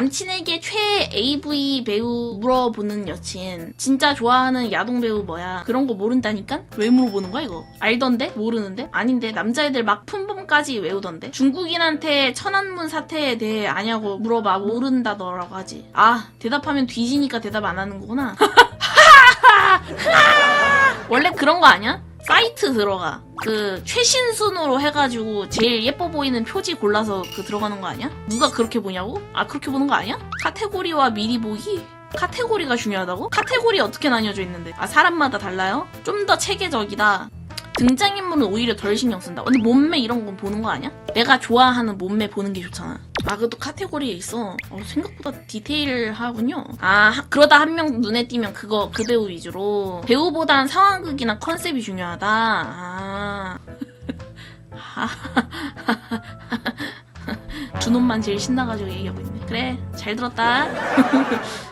남친에게 최애 AV 배우 물어보는 여친. 진짜 좋아하는 야동 배우 뭐야? 그런 거 모른다니까? 왜 물어보는 거야, 이거? 알던데? 모르는데? 아닌데? 남자애들 막 품범까지 외우던데? 중국인한테 천안문 사태에 대해 아냐고 물어봐. 모른다더라고 하지. 아, 대답하면 뒤지니까 대답 안 하는 거구나. 원래 그런 거 아니야? 사이트 들어가. 그 최신 순으로 해가지고 제일 예뻐 보이는 표지 골라서 그 들어가는 거 아니야? 누가 그렇게 보냐고? 아 그렇게 보는 거 아니야? 카테고리와 미리 보기? 카테고리가 중요하다고? 카테고리 어떻게 나뉘어져 있는데? 아 사람마다 달라요? 좀 더 체계적이다. 등장인물은 오히려 덜 신경 쓴다. 근데 몸매 이런 건 보는 거 아니야? 내가 좋아하는 몸매 보는 게 좋잖아. 아, 그것도 카테고리에 있어. 어, 생각보다 디테일하군요. 아, 하- 그러다 한 명 눈에 띄면 그거, 그 배우 위주로. 배우보단 상황극이나 컨셉이 중요하다. 아. 준호만 제일 신나가지고 얘기하고 있네. 그래, 잘 들었다.